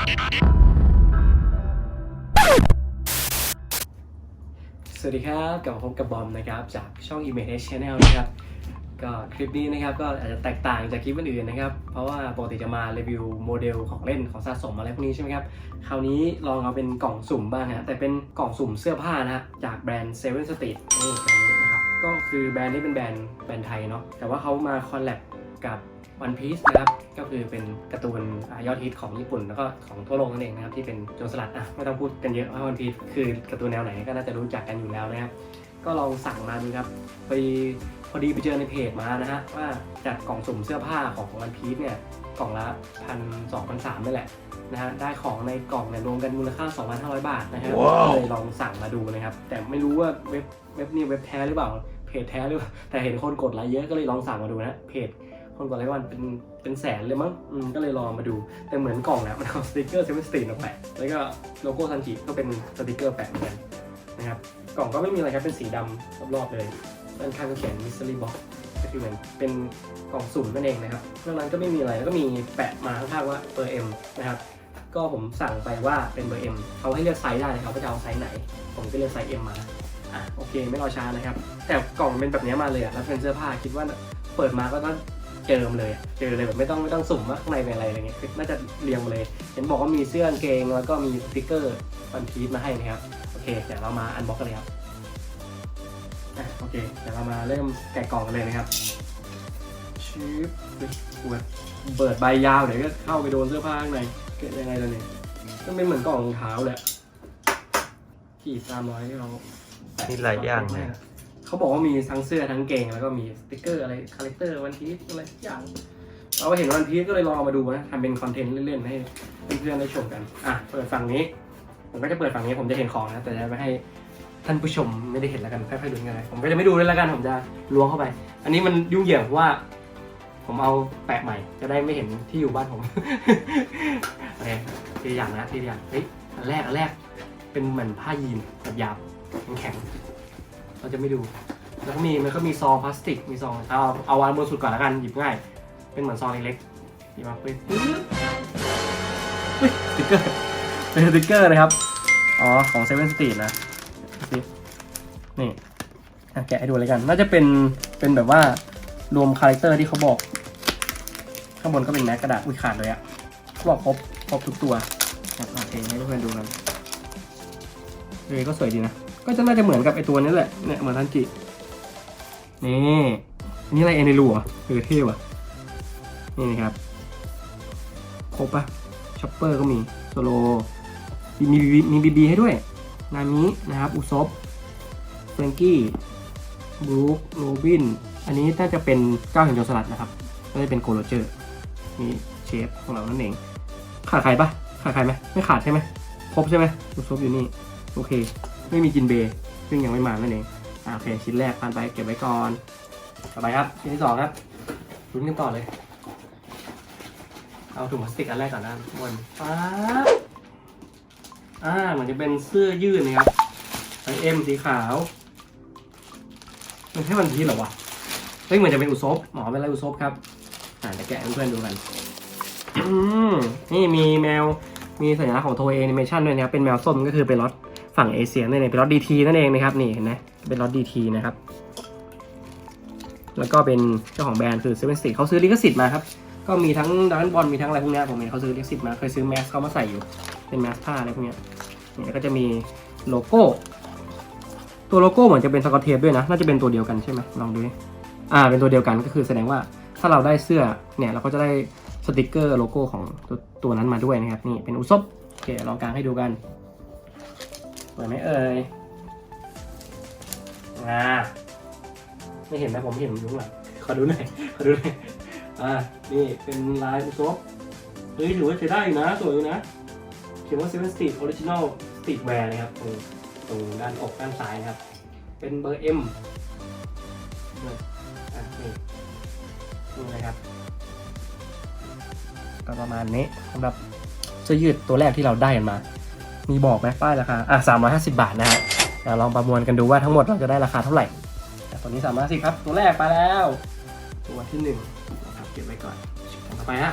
สวัสดีครับกลับมาพบกับบอมนะครับจากช่อง Image Channel นะครับก็คลิปนี้นะครับก็อาจจะแตกต่างจากคลิปอื่นๆนะครับ เพราะว่าปกติจะมารีวิวโมเดลของเล่นของสะสมอะไรพวกนี้ใช่ไหมครับคราวนี้ลองเอาเป็นกล่องสุ่มบ้างฮะแต่เป็นกล่องสุ่มเสื้อผ้านะฮะจากแบรนด์ Seven Street นี่แบรนด์นะครับก็คือแบรนด์นี้เป็นแบรนด์แบรนด์ไทยเนาะแต่ว่าเขามาคอลแลบกับ One Piece นะครับก็คือเป็นการ์ตูนอ่ายอดฮิตของญี่ปุ่น แล้วก็ของทั่วโลกนั่นเองนะครับที่เป็นโจรสลัดอะไม่ต้องพูดกันเยอะว่า One Piece คือการ์ตูนแนวไหนก็น่าจะรู้จักกันอยู่แล้วนะครับก็ลองสั่งมาดูครับไปพอดีไปเจอในเพจมานะฮะว่าจัดกล่องสุ่มเสื้อผ้าของวันพีซเนี่ยกล่องละพันสองพันสามนี่แหละนะฮะได้ของในกล่องเนี่ยรวมกันมูลค่า 2,500 บาทนะฮะว้าวก็เลยลองสั่งมาดูนะครับ แต่ไม่รู้ว่าเว็บเว็บนี่เว็บแท้หรือเปล่าเพจแท้หรือเปล่าแต่เห็นคนกดไลค์เยอะก็เลยลองสั่งมาดูนะเพจ คนกดไลค์วันเป็นเป็นแสนเลยมั้งอืมก็เลยลองมาดู แต่เหมือนกล่องเนี่ยมันเอาสติกเกอร์เซเว่นสตรีทมาแปะแล้วก็โลโก้ซันจิก็เป็นสติกเกอร์แปะเหมือนกันนะครับกล่องก็ไม่มีอะไรครับเป็นสีดำรอบๆเลยด้านข้างก็เขียน mystery box ก็คือเหมือนเป็นกล่องสุ่มนั่นเองนะครับนอกนั้นก็ไม่มีอะไรแล้วก็มีแปะมาข้างๆว่าเบอร์ M นะครับก็ผมสั่งไปว่าเป็นเบอร์ M เขาให้เลือกไซส์ได้นะครับว่าจะเอาไซส์ไหน ผมก็เลือกไซส์ M มาอะโอเคไม่รอช้านะครับ แต่กล่องเป็นแบบนี้มาเลยอะแล้วเป็นเสื้อผ้าคิดว่าเปิดมาก็ต้อง เจอมเลย เจอเลยแบบไม่ต้องไม่ต้องสุ่มว่าข้างในเป็นอะไรอะไรเงี้ยคือน่าจะเรียงมาเลย เห็นบอกว่ามีเสื้อกางเกงแล้วก็มีสติ๊กเกอร์วันพีซมาให้นะครับ โอเค เดี๋ยวเรามาอันบ็อกกันเลยครับอะโอเค เดี๋ยวเรามาเริ่มแกะกล่องกันเลยนะครับชิปเฮ้ยกูแบบเปิดใบยาวเดี๋ยวก็เข้าไปโดนเสื้อผ้าข้างในเกิดยังไงล่ะเนี่ยมันเป็นเหมือนกล่องรองเท้าเลยอะขีดตามร้อยที่เรามีหลายอย่างนะ เขาบอกว่ามีทั้งเสื้อทั้งเกงแล้วก็มีสติกเกอร์อะไรคาแรคเตอร์วันพีซอะไรทุกอย่างเราเห็นวันพีซก็เลยลองเอามาดูนะทำเป็นคอนเทนต์เล่นๆให้เพื่อนๆได้ชมกันอะเปิดฝั่งนี้ ผมก็จะเปิดฝั่งนี้ผมจะเห็นของนะแต่จะไม่ให้ท่านผู้ชมไม่ได้เห็นแล้วกันค่อยๆดูกันเลยผมก็จะไม่ดูเลยแล้วกันผมจะล้วงเข้าไป อันนี้มันยุ่งเหยิงเพราะว่า ผมเอาแปะใหม่ จะได้ไม่เห็นที่อยู่บ้านผมโอเคทีอย่างนะทีอย่างเฮ้ยอันแรกอันแรกเป็นเหมือนผ้ายีนแบบหยาบแข็ง เราจะไม่ดู แล้วก็มีมันก็มีซองพลาสติก มีซอง เอาเอาวางบนสุดก่อนแล้วกัน หยิบง่าย เป็นเหมือนซองเล็กๆหยิบมาปึ๊บสติ๊กเกอร์ เป็นสติ๊กเกอร์นะครับ อ๋อ ของเซเว่นสตรีทนะสินี่แกะให้ดูเลยกัน น่าจะเป็น เป็นแบบว่ารวมคาแรคเตอร์ที่เขาบอก ข้างบนก็เป็นแม็กกระดาษ อุ้ยขาดเลยอะเขาบอกครบ ครบทุกตัวโอเคให้เพื่อนๆดูกันเออก็สวยดีนะ ก็จะน่าจะเหมือนกับไอตัวนี้แหละเนี่ยเหมือนทันจินี่อันนี้อะไรเอเนรูเหรอเออเท่ว่ะนี่นะครับครบปะช็อปเปอร์ก็มีโซโลมีมีมีบีบีให้ด้วย นามินะครับอุซบเฟรงกี้บรูคโรบิน อันนี้น่าจะเป็นเจ้าแห่งโจรสลัดนะครับน่าจะเป็นโกโรเจอร์นี่เชฟของเรานั่นเอง ขาดใครปะขาดใครไหมไม่ขาดใช่ไหมครบใช่ไหมอุซบอยู่นี่ โอเค ไม่มีจินเบย์ซึ่งยังไม่มานั่นเองอ่าโอเคชิ้นแรกผ่านไปเก็บไว้ก่อนต่อไปครับชิ้นที่สองครับลุ้นกันต่อเลย เอาถุงพลาสติกอันแรกก่อนนะทุกคนป๊าอ่าเหมือนจะเป็นเสื้อยืดนะครับไซส์เอ็มสีขาว มันแค่วันพีชเหรอวะเฮ้ยเหมือนจะเป็นอุซบหมอเป็นอะไรอุซบครับอ่าเดี๋ยวแกะเพื่อนดูกันอืมนี่มีแมวมีสัญลักษณ์ของโทเอนิเมชันด้วยนะครับเป็นแมวส้มก็คือเป็นรถ ฝั่งเอเชียนั่นเองเป็นรถดีทีนั่นเองนะครับนี่เห็นไหมเป็นรถดีทีนะครับ แล้วก็เป็นเจ้าของแบรนด์คือเซเว่นสตเขาซื้อลิขสิทธิ์มาครับก็มีทั้งดันบอลมีทั้งอะไรพวกเนี้ยผมเห็นเขาซื้อลิขสิทธิ์มาเคยซื้อแมสเขามาใส่อยู่เป็นแมสผ้าอะไรพวกเนี้ยนี่ก็จะมีโลโก้ ตัวโลโก้เหมือนจะเป็นสกอตเทปด้วยนะน่าจะเป็นตัวเดียวกันใช่ไหมลองดูอ่าเป็นตัวเดียวกันก็คือแสดงว่าถ้าเราได้เสื้อเนี่ยเราก็จะได้สติกเกอร์โลโก้ของตัวนั้นมาด้วยนะครับนี่เป็นอุซบโอเคลองกางให้ดูกัน วยไหมเอ่ยอ่าไม่เห็นนะผมเห็นอยู่ข้างหลังขอดูหน่อยขอดูหน่อยอ่านี่เป็นลายอุซบเฮ้ยถือว่าใช้ได้อยู่นะสวยอยู่นะเขียนว่า Seven Street Original Streetwear นะครับตรงตรงด้านอกด้านซ้ายนะครับ เป็นเบอร์ M อะนี่นี่นะครับก็ประมาณนี้สำหรับเสื้อยืดตัวแรกที่เราได้กันมา มีบอกไหมป้ายราคา อะสามร้อยห้าสิบาทนะฮะลองประมวลกันดูว่าทั้งหมดเราจะได้ราคาเท่าไหร่แต่ตัวนี้สามร้อยสิบครับ ตัวแรกไปแล้ว ตัวที่หนึ่งนะครับเก็บไว้ก่อนต่อไปฮะ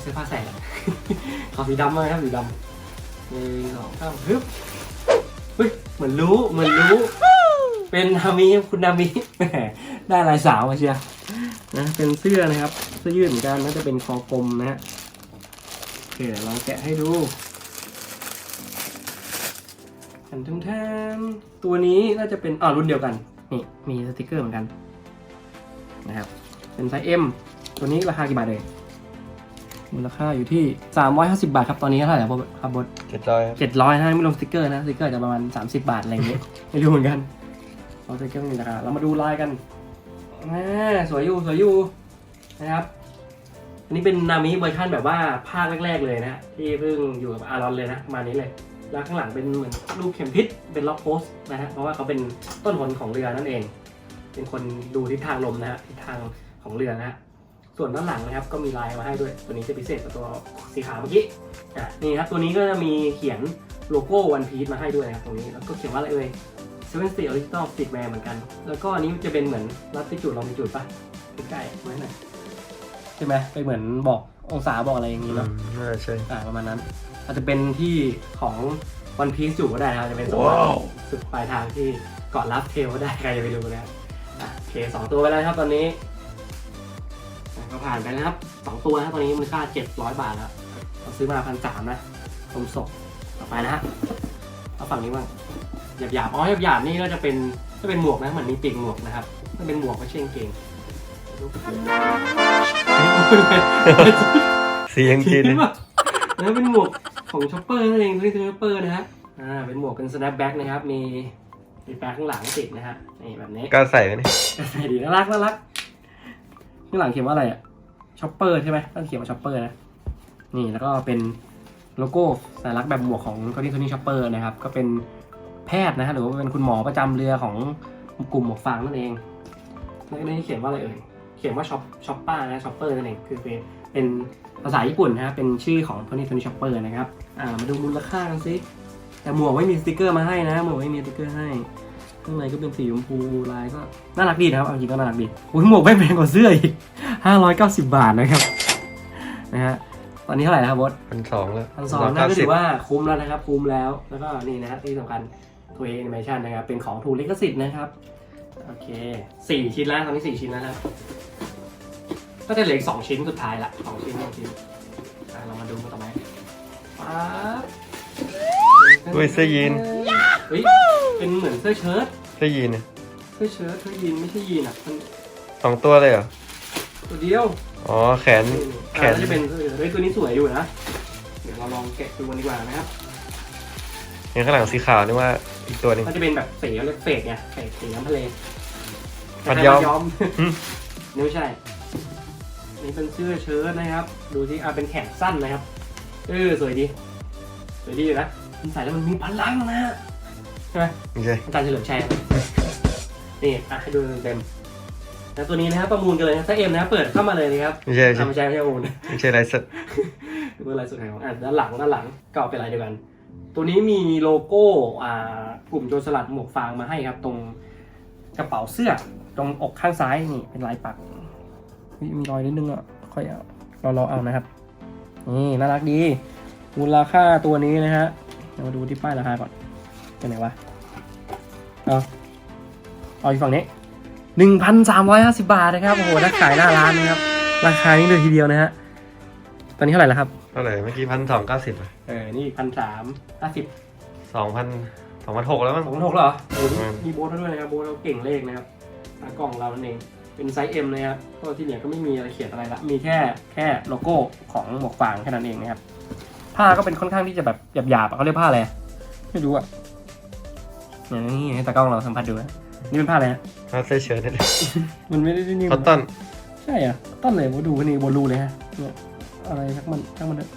เสื้อผ้าใส่ขอสีดำเลยครับสีดำหนึ่งสองสามฮึบเฮ้ยเหมือนรู้เหมือนรู้ เป็นนามิคุณนามิแหมได้ลายสาวมาเชียนะเป็นเสื้อนะครับเสื้อยืดเหมือนกันน่าจะเป็นคอกลมนะฮะ เคเดี๋ยวลองแกะให้ดูแทนแทนตัวนี้น่าจะเป็นอ่ารุ่นเดียวกัน นี่มีสติกเกอร์เหมือนกันนะครับ เป็นไซส์ M ตัวนี้ราคากี่บาทเลยมูลค่าอยู่ที่ 350 บาทครับ ตอนนี้เท่าไหร่ครับครับบดเจ็ดร้อยครับเจ็ดร้อยนะไม่รวมสติกเกอร์นะสติกเกอร์จะประมาณ 30 บาทอะไรอย่างเงี้ยไม่รู้เหมือนกันเราสติกเกอร์ไม่มีราคาเรามาดูลายกันอ่าสวยอยู่สวยอยู่นะครับ อันนี้เป็นนามิเวอร์ชันแบบว่าภาคแรก ๆ เลยนะ ที่เพิ่งอยู่กับอารอนเลยนะมานี้เลย แล้วข้างหลังเป็นเหมือนรูปเข็มทิศเป็นล็อกโพสนะฮะเพราะว่าเขาเป็นต้นหนของเรือนั่นเอง เป็นคนดูทิศทางลมนะฮะทิศทางของเรือนะฮะส่วนด้านหลังนะครับก็มีลายมาให้ด้วย ตัวนี้จะพิเศษกว่าตัวสีขาวเมื่อกี้อะนี่ครับตัวนี้ก็จะมีเขียนโลโก้วันพี e มาให้ด้วยนะครับตรงนี้แล้วก็เขียนว่าอะไรเอ่ย Seven Sea Original Streetwear เหมือนกัน แล้วก็อันนี้จะเป็นเหมือนรัดที่จุดลองไปจุดปะใกล้ๆไว้หน่อย ช่ไหมไปเหมือนบอกองศาบอกอะไรอย่างนี้อืเนาะมน่าจะใช่อ่าประมาณนั้น อาจจะเป็นที่ของวันพี e อยู่ก็ได้นะครับจะเป็นสองว้าวสุดปลายทางที่เกาะรับเทลก็ได้ใครจะไปดูนะครับอะโอเคสองตัวไปแล้วครับตอนนี้อะก็ผ่านไปแล้วครับสองตัวนะตอนนี้มูลค่าเจ็ดร้อยบาทแล้วเราซื้อมาพันสามนะชมศพต่อไปนะฮะเอาฝั่งนี้บ้างหยาบหยาบๆอ๋อหยาบหยาบๆนี่ก็จะเป็นจะเป็นหมวกนะเหมือนมีปีกหมวกนะครับมันเป็นหมวกไม่ใช่กางเกง สียังจีนเห็เลยนปะนะเป็นหมวกของช็อปเปอร์นั่นเองที่ช็อปเปอร์นะฮะอ่าเป็นหมวกเป็น snapback นะครับ มีมีแปะข้างหลังติดนะฮะนี่แบบนี้กล้าใส่ไหมเนี่ยใส่ดีน่ารักน่ารักข้างหลังเขียนว่าอะไรอะช็อปเปอร์ใช่ไหมต้องเขียนว่าช็อปเปอร์นะนี่แล้วก็เป็นโลโก้สัญลักษณ์แบบหมวกของโทนี่โทนี่ช็อปเปอร์นะครับ ก็เป็นแพทย์นะฮะหรือว่าเป็นคุณหมอประจำเรือของกลุ่มหมวกฟางนั่นเองแล้วก็นี่เขียนว่าอะไรเอ่ย เขียนว่าช็อปช็อปป้านะช็อปเปอร์นั่นเองคือเป็นเป็นภาษาญี่ปุ่นนะฮะเป็นชื่อของโทนี่โทนี่ช็อปเปอร์นะครับอ่ามาดูมูลค่ากันสิแต่หมวกไม่มีสติกเกอร์มาให้นะหมวกไม่มีสติกเกอร์ให้ข้างในก็เป็นสีชมพูลายก็น่ารักดีนะครับเอาจริงก็น่ารักดีอุ้ยหมวกไม่แพงกว่าเสื้ออีก590บาทนะครับนะฮะตอนนี้เท่าไหร่นะครับบดพันสองแล้วพันสองนะก็ถือว่าคุ้มแล้วนะครับคุ้มแล้วแล้วก็นี่นะฮะที่สำคัญตัวแอนิเมชันนะครับเป็นของถูกลิขสิทธิ์นะครับ โอเคสี่ชิ้นแล้วตอนนี้สี่ชิ้นแล้วนะครับก็จะเหลืออีกสองชิ้นสุดท้ายละสองชิ้นสองชิ้นอะเรามาดูกันต่อไปป๊าบเฮ้ยเสื้อยีน เฮ้ยเป็นเหมือนเสื้อเชิ้ตเสื้อยีนเนี่ยเสื้อเชิ้ตเสื้อยีนไม่ใช่ยีนอะมันสองตัวเลยเหรอ ตัวเดียว อ๋อ แขน แขแขนน จะเป็นเฮ้ยตัวนี้สวยอยู่นะ เดี๋ยวเราลองแกะดูกันดีกว่านะครับ เห็นข้างหลังสีขาวนี่ว่าอีกตัวหนึงมันจะเป็นแบบสีเขาเรียกเฟกไงเฟกสีน้ำทะเลมัดย้อมย้อมอืมนี่ไม่ใช่ นี่เป็นเสื้อเชิ้ตนะครับ ดูที่อ่าเป็นแขนสั้นนะครับ เออสวยดี สวยดีอยู่นะมันใส่แล้วมันมีพลังนะฮะใช่ไหมไม่ใช่อาจารย์เฉลิมชัยครับนี่อะให้ดูเต็มๆแล้วตัวนี้นะครับประมูลกันเลยนะถ้าเอ็มนะเปิดเข้ามาเลยนะครับไม่ใช่ไม่อะใช่ไม่ใช่ไม่ใช่ประมูลไม่ใช่ไรสดดูอะไรสุดท้ายของอะด้านหลังด้านหลังก็เอาเป็นอะไรเดียวกัน ตัวนี้มีโลโก้กลุ่มโจรสลัดหมวกฟางมาให้ครับ ตรงกระเป๋าเสื้อตรงอกข้างซ้ายนี่เป็นลายปักมีรอยนิดนึงอะค่อยเอาเรารอเอานะครับนี่น่ารักดีมูลค่าตัวนี้นะฮะเดี๋ยวมาดูที่ป้ายราคาก่อนเป็นไหนวะเอาเอาอีกฝั่งนี้หนึ่งพันสามร้อยห้าสิบาทนะครับโอ้โหถ้าขายหน้าร้านนะครับราคานี้เลยทีเดียวนะฮะตอนนี้เท่าไหร่แล้วครับ เท่าไหร่เมื่อกี้พันสองเก้าสิบเออ นี่พันสามห้าสิบสองพันสองพันหกแล้วมั้ง สองพันหกเหรอโอ้โหอืมมีโบสด้วยนะครับ โบสเราเก่งเลขนะครับตากล่องเรานั่นเอง เป็นไซส์ M นะครับ ก็ที่เหลือก็ไม่มีอะไรเขียนอะไรละ มีแค่แค่โลโก้ของหมวกฟางแค่นั้นเองนะครับ ผ้าก็เป็นค่อนข้างที่จะแบบหยาบๆอะเขาเรียกผ้าอะไรอะไม่รู้อะเนี่ยนี่ให้ตากล้องเราสัมผัสดูนะนี่เป็นผ้าอะไรฮะถ้าเสื้อเชิ้ตนี่มันไม่ได้นี่คอตตอน ใช่อะต้นเลยโบดูนี่โบรูเลยฮะเนี่ย อะไรทักมันทักมันเถอะ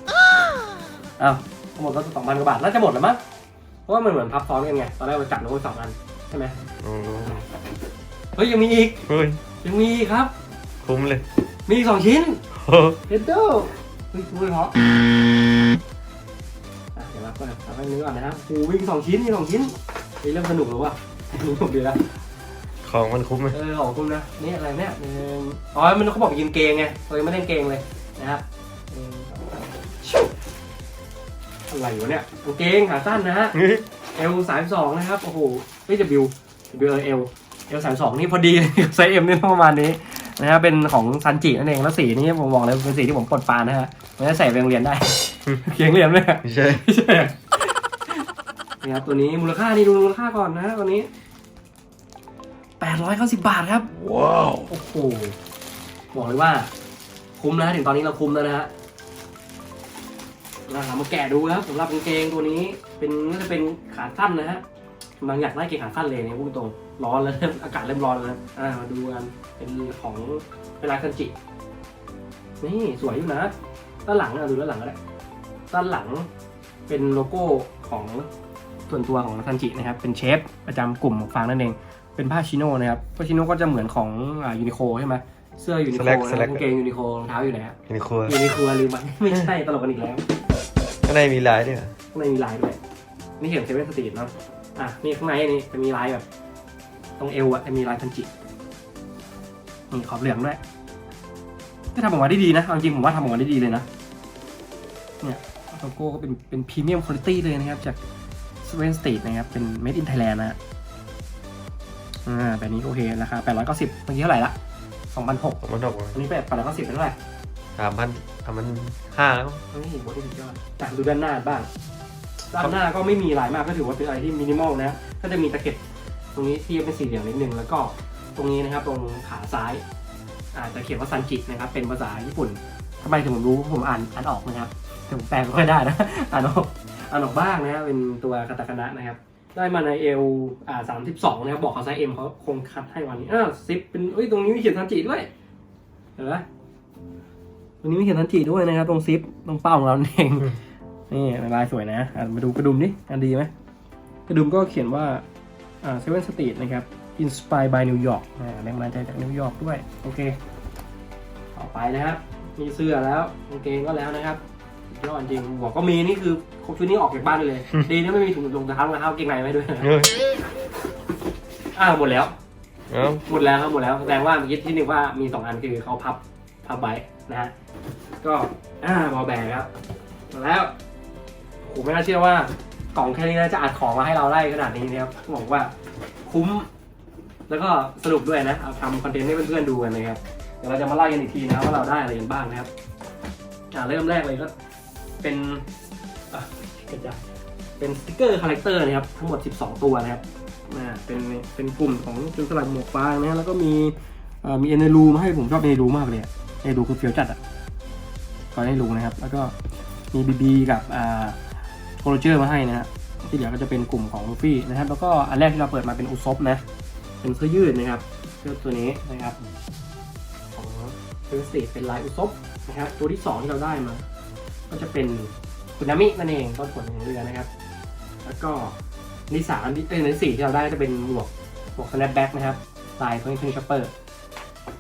อ้าวทั้งหมดก็สองพันกว่าบาทน่าจะหมดแล้วมั้งเพราะว่ามันเหมือนพับซ้อนกันไงตอนแรกเราจับลงไปสองอันใช่ไหมโอ้โหเฮ้ยยังมีอีกเฮ้ยยังมีอีกครับ คุ้มเลย มีอีกสองชิ้นโอ้โหเฮดโดเฮ้ยพูดเพราะอะเดี๋ยวเราก็เอาไปนึกก่อนนะครับโอ้วิ่งสองชิ้นมีสองชิ้นเฮ้ยเริ่มสนุกแล้วว่ะสนุกดีแล้วของมันคุ้มเลยเออของคุณนะนี่อะไรเนี่ยหนึ่งอ๋อมันเขาบอกยืมเกงไงเรายังไม่เล่นเกงเลยนะครับ อะไรวะเนี่ยกางเกงขาสั้นนะฮะเอลสามสองนะครับโอ้โหเฮ้ย W W เอลเอลสามสองนี่พอดีไซส์เอ็มนี่ต้องประมาณนี้นะครับเป็นของซันจินั่นเองแล้วสีนี้ผมบอกเลยเป็นสีที่ผมปลดปรานนะฮะมันจะใส่ไปโรงเรียนได้เขียงเรียนเลยไม่ใช่ไม่ใช่นะครับตัวนี้มูลค่านี่ดูมูลค่าก่อนนะตัวนี้แปดร้อยเก้าสิบบาทครับว้าวโอ้โหบอกเลยว่าคุ้มนะถึงตอนนี้เราคุ้มแล้วนะฮะ เรามาแกะดูครับสำหรับกางเกงตัวนี้ เป็นน่าจะเป็นขาสั้นนะฮะบางอยากได้เกงขาสั้นเลยเนี่ยพูดตรงร้อนแล้วอากาศเริ่มร้อนแล้วนะอ่ามาดูกันเป็นของเป็นลายคันจิ นี่สวยอยู่นะด้านหลังอะดูด้านหลังก็ได้ด้านหลังเป็นโลโก้ของส่วนตัวของคันจินะครับ เป็นเชฟประจำกลุ่มของฟางนั่นเอง เป็นผ้าชิโน่นะครับผ้าชิโน่ก็จะเหมือนของอ่ายูนิโคใช่ไหมเสื้อยูนิโค Slack นะ Slack กางเกงยูนิโครองเท้าอยู่ไหนฮะเห็นครัวยูนิโคลืมไปไม่ใช่ตลกกันอีกแล้วข้างในมีลายด้วยเหรอข้างในมีลายด้วยนี่เห็นเซเว่นสตรีทเนาะอะนี่ข้างในนี่จะมีลายแบบ ตรงเอวอะจะมีลายคันจินี่ขอบเหลืองด้วยก็ทำออกมาได้ดีนะเอาจริงผมว่าทำออกมาได้ดีเลยนะเนี่ยโลโก้ก็เป็นเป็นพรีเมียมคุณภาพเลยนะครับ จากสเวนสตรีทนะครับ เป็น made in Thailand นะฮะอ่าแบบนี้โอเคราคา890เมื่อกี้เท่าไหร่ละ2,600สองพันหก อันนี้8 890เป็นเท่าไหร่ สามพันสามพันห้าแล้วเฮ้ยโคตรสุดยอดอะดูด้านหน้าบ้าง ด้านหน้าก็ไม่มีอะไรมากก็ถือว่าเป็นอะไรที่มินิมอลนะ ก็จะมีตะเข็บตรงนี้ที่เป็นสี่เหลี่ยมนิดนึงแล้วก็ตรงนี้นะครับตรงขาซ้ายอาจจะเขียนว่าซันจินะครับเป็นภาษาญี่ปุ่นทำไมถึงผมรู้ผมอ่านอ่านออกนะครับแต่ผมแปลไม่ค่อยได้นะอ่านออกอ่านออกบ้างนะเป็นตัวคาตาคานะนะครับ ได้มาในเอลอ่าสามสิบสองนะครับบอกเขาไซส์เอ็มเขาคงคัดให้วันนี้อ้าวซิปเป็นเอ้ยตรงนี้มีเขียนซันจิด้วยเห็นไหม ตรงนี้มีเขียนซันจิด้วยนะครับ ตรงซิปตรงเป้าของเราเอง นี่ลายสวยนะอะมาดูกระดุมดิอันดีไหมกระดุมก็เขียนว่าอ่าเซเว่นสตรีทนะครับ inspired by New York อ่าแรงบันดาลใจจากนิวยอร์กด้วย โอเค ต่อไปนะครับ มีเสื้อแล้วกางเกงก็แล้วนะครับสุดยอดจริงหมวกก็มีนี่คือครบชุดนี้ออกจากบ้านได้เลย ดีนะไม่มีถุงรองเท้ารองเท้าเกงในไว้ด้วยนะเฮ้ยอ้าวหมดแล้ว เอ้าหมดแล้วครับหมดแล้วแสดงว่าเมื่อกี้ที่นึกว่ามีสองอันคือเขาพับพับไว้ นะฮะก็อ่าบอแบกครับแล้วโหไม่น่าเชื่อว่ากล่องแค่นี้นะจะอัดของมาให้เราได้ขนาดนี้นะครับต้องบอกว่าคุ้ม แล้วก็สนุกด้วยนะเอาทำคอนเทนต์ให้เพื่อนๆดูกันนะครับเดี๋ยวเราจะมาไล่กันอีกทีนะว่าเราได้อะไรกันบ้างนะครับอ่าเริ่มแรกเลยก็เป็นอะกระจายเป็นสติกเกอร์คาแรคเตอร์นะครับทั้งหมด 12 ตัวนะครับอ่าเป็นเป็นกลุ่มของจุนสลัดหมวกฟางนะแล้วก็มีเอ่อมีเอเนรูมาให้ผมชอบเอเนรูมากเลยอะ เอเนรูคือเฟี้ยวจัดอะก็เอเนรูนะครับ แล้วก็มีบีบีกับอ่าโคโรเจอร์มาให้นะฮะที่เหลือก็จะเป็นกลุ่มของลูฟี่นะครับ แล้วก็อันแรกที่เราเปิดมาเป็นอุซบนะ เป็นเสื้อยืดนะครับเสื้อตัวนี้นะครับของเฟสติเป็นลายอุซบนะครับ ตัวที่สองที่เราได้มา ก็จะเป็นคุณนามินั่นเองต้นผลของเรือนะครับ แล้วก็นิสามที่เป็นในสี่ที่เราได้จะเป็นหมวกหมวก snapback นะครับลายของ King Chopper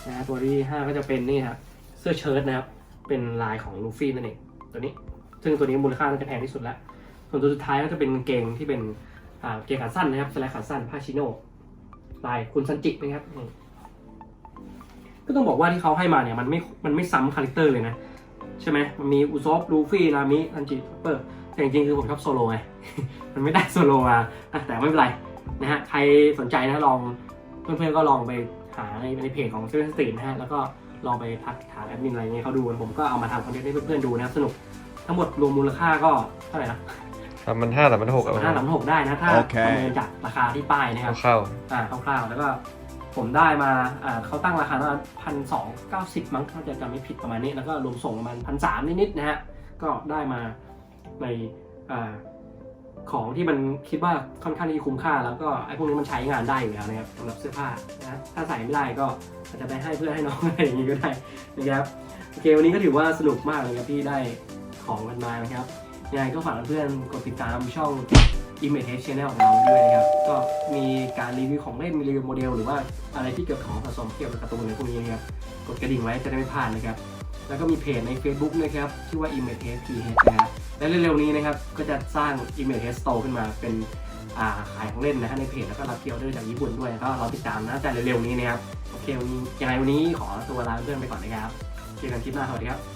นะฮะตัวที่ห้าก็จะเป็นนี่ครับ สื้อเชิ้ตนะครับ เป็นลายของลูฟี่นั่นเองตัวนี้ ซึ่งตัวนี้มูลค่าน่าจะแพงที่สุดแล้ว ส่วนตัวสุดท้ายก็จะเป็นเกงที่เป็นเกงขาสั้นนะครับสไลด์ขาสั้นผ้าชิโน่ลายคุณซันจินะครับก็ต้องบอกว่าที่เขาให้มาเนี่ยมันไม่มันไม่ซ้ำคาแรคเตอร์เลยนะ ใช่ไหมมันมีอุซอบลูฟี่นามิซันจิเปอร์แต่จริงๆคือผมชอบโซโลไงมันไม่ได้โซโลมาอะแต่ไม่เป็นไรนะฮะใครสนใจนะลองเพื่อนๆก็ลองไปหาในในเพจของเซเว่นสตรีทนะฮะแล้วก็ ลองไปทักถามแอดมินอะไรเงี้ยเขาดูผมก็เอามาทำคอนเทนต์ให้เพื่อนๆดูนะครับสนุกทั้งหมดรวมมูลค่าก็เท่าไหร่นะสามพันห้าสามพันหกเอาห้าสามหกได้นะถ้าโอเค ประเมินจากราคาที่ป้ายนะครับเข้าอ่าคร่าวๆแล้วก็ผมได้มาอ่าเขาตั้งราคาประมาณพันสองเก้าสิบมั้งถ้าจะจำไม่ผิดประมาณนี้แล้วก็รวมส่งประมาณพันสามนิดๆนะฮะก็ได้มาในอ่า ของที่มันคิดว่าค่อนข้างที่คุ้มค่า แล้วก็ไอ้พวกนี้มันใช้งานได้อยู่แล้วนะครับสำหรับเสื้อผ้านะถ้าใส่ไม่ได้ก็อาจจะไปให้เพื่อนให้น้องอะไรอย่างนี้ก็ได้นะครับโอเควันนี้ก็ถือว่าสนุกมากเลยครับที่ได้ของกันมานะครับยังไงก็ฝากเพื่อนกดติดตามช่อง Image Test Channel ของเราด้วยนะครับ ก็มีการรีวิวของเล่นมีรีวิวโมเดล หรือว่าอะไรที่เกี่ยวกับของสะสมเกี่ยวกับการ์ตูนอะไรพวกนี้นะครับ กดกระดิ่งไว้จะได้ไม่พลาดนะครับ แล้วก็มีเพจใน Facebook นะครับ ชื่อว่า Image Test PH นะครับ และเร็วๆนี้นะครับก็จะสร้าง Image Head Store ขึ้นมาเป็นาขายของเล่นนะฮะในเพจแล้วก็รับเกียวด้วยจากญี่ปุ่นด้วยก็รอติดตามนะแต่เร็วๆนี้นะครับโอเควันนี้ยังไงวันนี้ขอตัวลาเพื่อนไปก่อนนะครับเจอกันคลิปหน้าสวัสดีครับ